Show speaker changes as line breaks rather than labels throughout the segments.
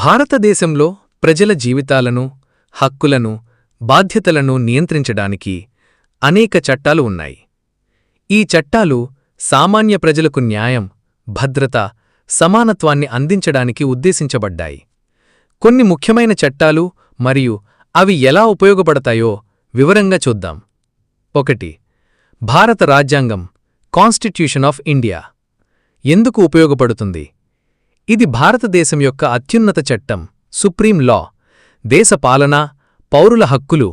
భారతదేశంలో ప్రజల జీవితాలను హక్కులను బాధ్యతలను నియంత్రించడానికి అనేక చట్టాలు ఉన్నాయి. ఈ చట్టాలు సామాన్య ప్రజలకు న్యాయం భద్రత సమానత్వాన్ని అందించడానికి ఉద్దేశించబడ్డాయి. కొన్ని ముఖ్యమైన చట్టాలు మరియు అవి ఎలా ఉపయోగపడతాయో వివరంగా చూద్దాం. ఒకటి భారత రాజ్యాంగం కాన్స్టిట్యూషన్ ఆఫ్ ఇండియా ఎందుకు ఉపయోగపడుతుంది? ఇది భారతదేశం యొక్క అత్యున్నత చట్టం సుప్రీం లా. దేశ పాలన పౌరుల హక్కులు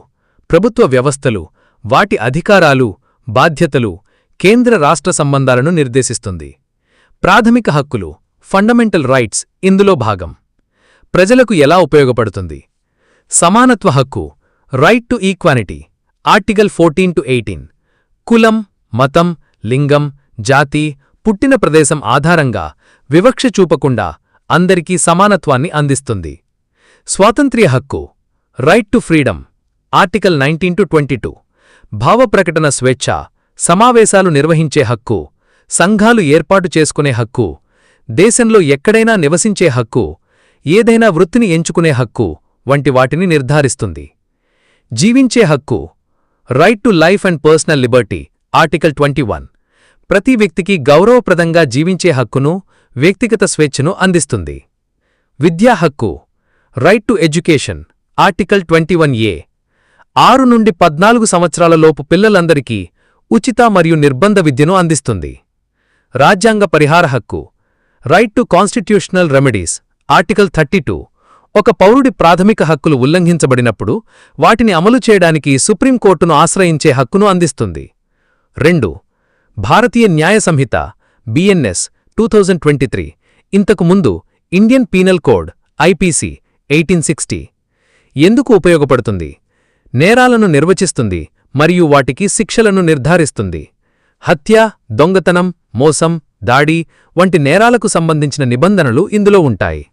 ప్రభుత్వ వ్యవస్థలు వాటి అధికారాలు బాధ్యతలు కేంద్ర రాష్ట్ర సంబంధాలను నిర్దేశిస్తుంది. ప్రాథమిక హక్కులు ఫండమెంటల్ రైట్స్ ఇందులో భాగం. ప్రజలకు ఎలా ఉపయోగపడుతుంది? సమానత్వ హక్కు right to equality article fourteen to eighteen కులం మతం లింగం జాతి పుట్టిన ప్రదేశం ఆధారంగా వివక్ష చూపకుండా అందరికీ సమానత్వాన్ని అందిస్తుంది. స్వాతంత్ర్య హక్కు right to freedom article nineteen to twenty two భావప్రకటన స్వేచ్ఛ సమావేశాలు నిర్వహించే హక్కు సంఘాలు ఏర్పాటు చేసుకునే హక్కు దేశంలో ఎక్కడైనా నివసించే హక్కు ఏదైనా వృత్తిని ఎంచుకునే హక్కు వంటి వాటిని నిర్ధారిస్తుంది. జీవించే హక్కు right to life and personal liberty article twenty one ప్రతి వ్యక్తికి గౌరవప్రదంగా జీవించే హక్కును వ్యక్తిగత స్వేచ్ఛను అందిస్తుంది. విద్యా హక్కు right to education article twenty one A ఆరు నుండి పద్నాలుగు సంవత్సరాలలోపు పిల్లలందరికీ ఉచిత మరియు నిర్బంధ విద్యను అందిస్తుంది. రాజ్యాంగ పరిహార హక్కు right to constitutional remedies article thirty two ఒక పౌరుడి ప్రాథమిక హక్కులు ఉల్లంఘించబడినప్పుడు వాటిని అమలు చేయడానికి సుప్రీంకోర్టును ఆశ్రయించే హక్కును అందిస్తుంది. రెండు Bharatiya Nyaya Sanhita BNS two thousand twenty three. ఇంతకు ముందు Indian penal code IPC eighteen sixty. ఎందుకు ఉపయోగపడుతుంది? నేరాలను నిర్వచిస్తుంది మరియు వాటికి శిక్షలను నిర్ధారిస్తుంది. హత్య దొంగతనం మోసం దాడి వంటి నేరాలకు సంబంధించిన నిబంధనలు ఇందులో ఉంటాయి.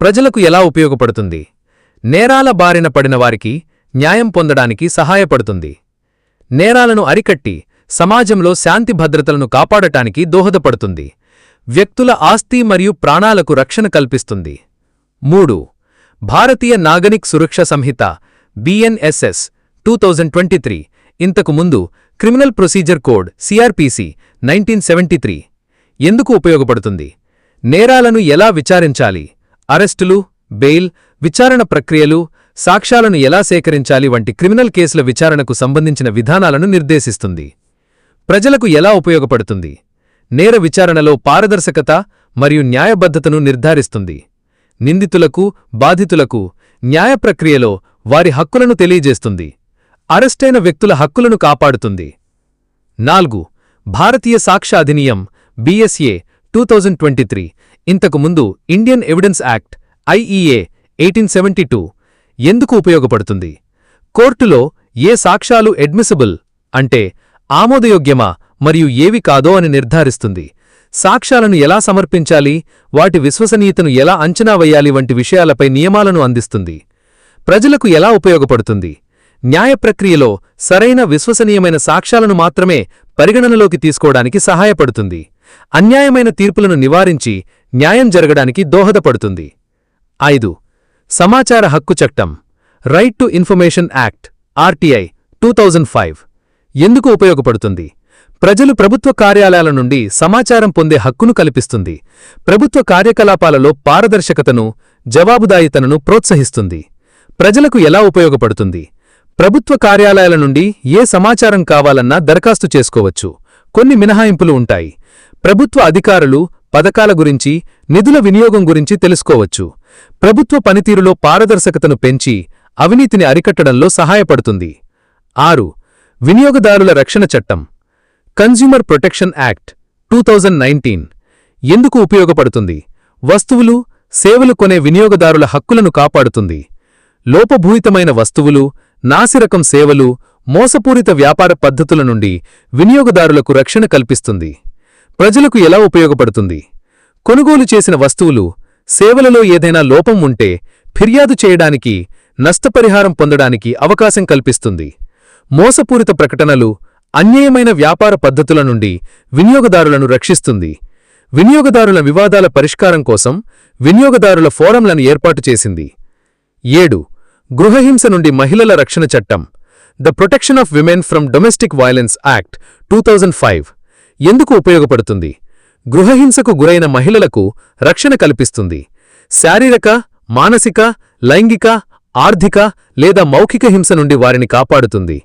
ప్రజలకు ఎలా ఉపయోగపడుతుంది? నేరాల బారిన పడిన వారికి న్యాయం పొందడానికి సహాయపడుతుంది. నేరాలను అరికట్టి సమాజంలో శాంతి భద్రతలను కాపాడటానికి దోహదపడుతుంది. వ్యక్తుల ఆస్తి మరియు ప్రాణాలకు రక్షణ కల్పిస్తుంది. మూడు. Bharatiya Nagarik Suraksha Sanhita BNSS two thousand twenty three. ఇంతకు ముందు criminal procedure code CrPC nineteen seventy three. ఎందుకు ఉపయోగపడుతుంది? నేరాలను ఎలా విచారించాలి? అరెస్టులు బెయిల్ విచారణ ప్రక్రియలు సాక్ష్యాలను ఎలా సేకరించాలి వంటి క్రిమినల్ కేసుల విచారణకు సంబంధించిన విధానాలను నిర్దేశిస్తుంది. ప్రజలకు ఎలా ఉపయోగపడుతుంది? నేర విచారణలో పారదర్శకత మరియు న్యాయబద్ధతను నిర్ధారిస్తుంది. నిందితులకు బాధితులకు న్యాయ ప్రక్రియలో వారి హక్కులను తెలియజేస్తుంది. అరెస్టైన వ్యక్తుల హక్కులను కాపాడుతుంది. నాలుగు. Bharatiya Sakshya Adhiniyam BSA two thousand twenty three ఇంతకు ముందు Indian evidence act IEA eighteen seventy two ఎందుకు ఉపయోగపడుతుంది? కోర్టులో ఏ సాక్ష్యాలు అడ్మిసిబుల్? అంటే ఆమోదయోగ్యమా మరియు ఏవి కాదో అని నిర్ధారిస్తుంది. సాక్ష్యాలను ఎలా సమర్పించాలి? వాటి విశ్వసనీయతను ఎలా అంచనా వేయాలి? వంటి విషయాలపై నియమాలను అందిస్తుంది. ప్రజలకు ఎలా ఉపయోగపడుతుంది? న్యాయ ప్రక్రియలో సరైన విశ్వసనీయమైన సాక్ష్యాలను మాత్రమే పరిగణనలోకి తీసుకోవడానికి సహాయపడుతుంది. అన్యాయమైన తీర్పులను నివారించి న్యాయం జరగడానికి దోహదపడుతుంది. ఐదు. సమాచార హక్కు చట్టం. Right to information act RTI two five. ఎందుకు ఉపయోగపడుతుంది? ప్రజలు ప్రభుత్వ కార్యాలయాల నుండి సమాచారం పొందే హక్కును కల్పిస్తుంది. ప్రభుత్వ కార్యకలాపాలలో పారదర్శకతను జవాబుదాయితనను ప్రోత్సహిస్తుంది. ప్రజలకు ఎలా ఉపయోగపడుతుంది? ప్రభుత్వ కార్యాలయాల నుండి ఏ సమాచారం కావాలన్నా దరఖాస్తు చేసుకోవచ్చు. కొన్ని మినహాయింపులు ఉంటాయి. ప్రభుత్వ అధికారులు పథకాల గురించి నిధుల వినియోగం గురించి తెలుసుకోవచ్చు. ప్రభుత్వ పనితీరులో పారదర్శకతను పెంచి అవినీతిని అరికట్టడంలో సహాయపడుతుంది. ఆరు వినియోగదారుల రక్షణ చట్టం consumer protection act two nineteen ఎందుకు ఉపయోగపడుతుంది? వస్తువులు సేవలు కొనే వినియోగదారుల హక్కులను కాపాడుతుంది. లోపభూయితమైన వస్తువులు నాసిరకం సేవలు మోసపూరిత వ్యాపార పద్ధతుల నుండి వినియోగదారులకు రక్షణ కల్పిస్తుంది. ప్రజలకు ఎలా ఉపయోగపడుతుంది? కొనుగోలు చేసిన వస్తువులు సేవలలో ఏదైనా లోపం ఉంటే ఫిర్యాదు చేయడానికి నష్టపరిహారం పొందడానికి అవకాశం కల్పిస్తుంది. మోసపూరిత ప్రకటనలు అన్యాయమైన వ్యాపార పద్ధతుల నుండి వినియోగదారులను రక్షిస్తుంది. వినియోగదారుల వివాదాల పరిష్కారం కోసం వినియోగదారుల ఫోరంలను ఏర్పాటు చేసింది. ఏడు. గృహహింస నుండి మహిళల రక్షణ చట్టం. The protection of women from domestic violence act two five. ఎందుకు ఉపయోగపడుతుంది? గృహహింసకు గురైన మహిళలకు రక్షణ కల్పిస్తుంది. శారీరక మానసిక లైంగిక ఆర్థిక లేదా మౌఖిక హింస నుండి వారిని కాపాడుతుంది.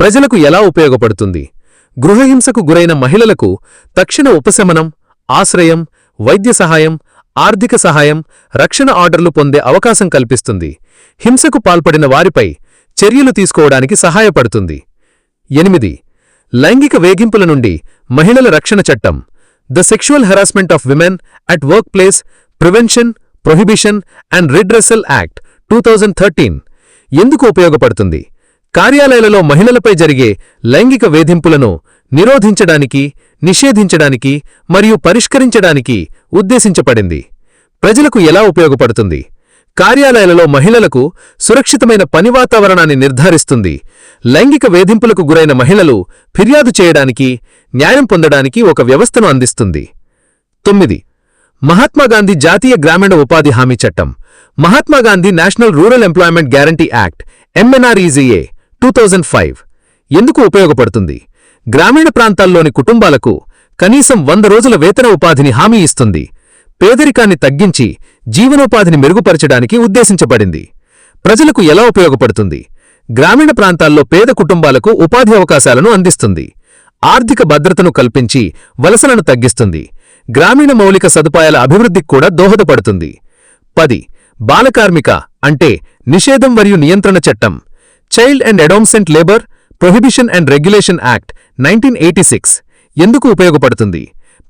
ప్రజలకు ఎలా ఉపయోగపడుతుంది? గృహహింసకు గురైన మహిళలకు తక్షణ ఉపశమనం ఆశ్రయం వైద్య సహాయం ఆర్థిక సహాయం రక్షణ ఆర్డర్లు పొందే అవకాశం కల్పిస్తుంది. హింసకు పాల్పడిన వారిపై చర్యలు తీసుకోవడానికి సహాయపడుతుంది. ఎనిమిది. లైంగిక వేగింపుల నుండి మహిళల రక్షణ చట్టం. The sexual harassment of women at workplace prevention prohibition and redressal act two ఎందుకు ఉపయోగపడుతుంది? కార్యాలయాలలో మహిళలపై జరిగే లైంగిక వేధింపులను నిరోధించడానికి నిషేధించడానికి మరియు పరిష్కరించడానికి ఉద్దేశించబడింది. ప్రజలకు ఎలా ఉపయోగపడుతుంది? కార్యాలయాలలో మహిళలకు సురక్షితమైన పని వాతావరణాన్ని నిర్ధారిస్తుంది. లైంగిక వేధింపులకు గురైన మహిళలు ఫిర్యాదు చేయడానికి న్యాయం పొందడానికి ఒక వ్యవస్థను అందిస్తుంది. తొమ్మిది. మహాత్మాగాంధీ జాతీయ గ్రామీణ ఉపాధి హామీ చట్టం. Mahatma Gandhi national rural employment guarantee act MNREGA two five. ఎందుకు ఉపయోగపడుతుంది? గ్రామీణ ప్రాంతాల్లోని కుటుంబాలకు కనీసం వంద రోజుల వేతన ఉపాధిని హామీ ఇస్తుంది. పేదరికాన్ని తగ్గించి జీవనోపాధిని మెరుగుపరచడానికి ఉద్దేశించబడింది. ప్రజలకు ఎలా ఉపయోగపడుతుంది? గ్రామీణ ప్రాంతాల్లో పేద కుటుంబాలకు ఉపాధి అవకాశాలను అందిస్తుంది. ఆర్థిక భద్రతను కల్పించి వలసలను తగ్గిస్తుంది. గ్రామీణ మౌలిక సదుపాయాల అభివృద్ధికి కూడా దోహదపడుతుంది. పది. బాలకార్మిక అంటే నిషేధం మరియు నియంత్రణ చట్టం. Child and adolescent labour prohibition and regulation act nineteen eighty six ఎందుకు ఉపయోగపడుతుంది?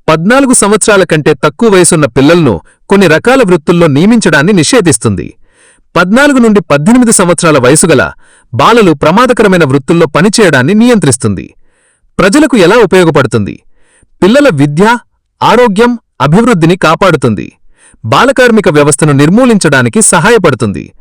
పద్నాలుగు సంవత్సరాల కంటే తక్కువ వయసున్న పిల్లలను కొన్ని రకాల వృత్తుల్లో నియమించడాన్ని నిషేధిస్తుంది. పద్నాలుగు నుండి పద్దెనిమిది సంవత్సరాల వయసుగల బాలలు ప్రమాదకరమైన వృత్తుల్లో పనిచేయడాన్ని నియంత్రిస్తుంది. ప్రజలకు ఎలా ఉపయోగపడుతుంది? పిల్లల విద్య ఆరోగ్యం అభివృద్ధిని కాపాడుతుంది. బాలకార్మిక వ్యవస్థను నిర్మూలించడానికి సహాయపడుతుంది.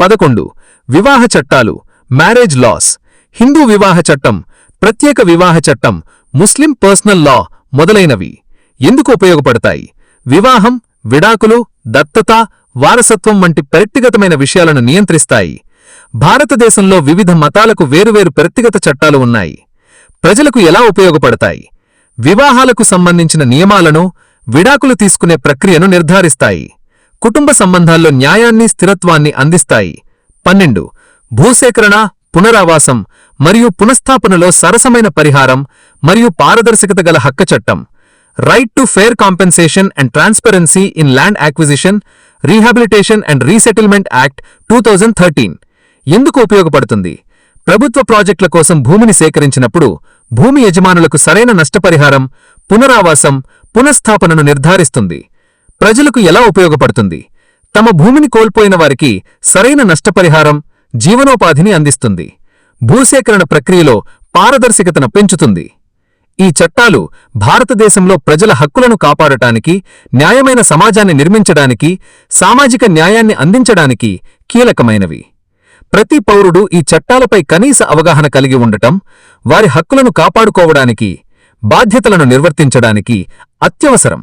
పదకొండు. వివాహ చట్టాలు మ్యారేజ్ లాస్ హిందూ వివాహ చట్టం ప్రత్యేక వివాహ చట్టం ముస్లిం పర్సనల్ లా మొదలైనవి ఎందుకు ఉపయోగపడతాయి? వివాహం విడాకులు దత్తత వారసత్వం వంటి వ్యక్తిగతమైన విషయాలను నియంత్రిస్తాయి. భారతదేశంలో వివిధ మతాలకు వేరువేరు వ్యక్తిగత చట్టాలు ఉన్నాయి. ప్రజలకు ఎలా ఉపయోగపడతాయి? వివాహాలకు సంబంధించిన నియమాలను విడాకులు తీసుకునే ప్రక్రియను నిర్ధారిస్తాయి. కుటుంబ సంబంధాల్లో న్యాయాన్ని స్థిరత్వాన్ని అందిస్తాయి. పన్నెండు భూసేకరణ పునరావాసం మరియు పునఃస్థాపనలో సరసమైన పరిహారం మరియు పారదర్శకత గల హక్క చట్టం. Right to fair compensation and transparency in land acquisition rehabilitation and resettlement act two thousand thirteen ఎందుకు ఉపయోగపడుతుంది? ప్రభుత్వ ప్రాజెక్టుల కోసం భూమిని సేకరించినప్పుడు భూమి యజమానులకు సరైన నష్టపరిహారం పునరావాసం పునఃస్థాపనను నిర్ధారిస్తుంది. ప్రజలకు ఎలా ఉపయోగపడుతుంది? తమ భూమిని కోల్పోయిన వారికి సరైన నష్టపరిహారం జీవనోపాధిని అందిస్తుంది. భూసేకరణ ప్రక్రియలో పారదర్శకతను పెంచుతుంది. ఈ చట్టాలు భారతదేశంలో ప్రజల హక్కులను కాపాడటానికి న్యాయమైన సమాజాన్ని నిర్మించడానికి సామాజిక న్యాయాన్ని అందించడానికి కీలకమైనవి. ప్రతి పౌరుడు ఈ చట్టాలపై కనీస అవగాహన కలిగి ఉండటం వారి హక్కులను కాపాడుకోవడానికి బాధ్యతలను నిర్వర్తించడానికి అత్యవసరం.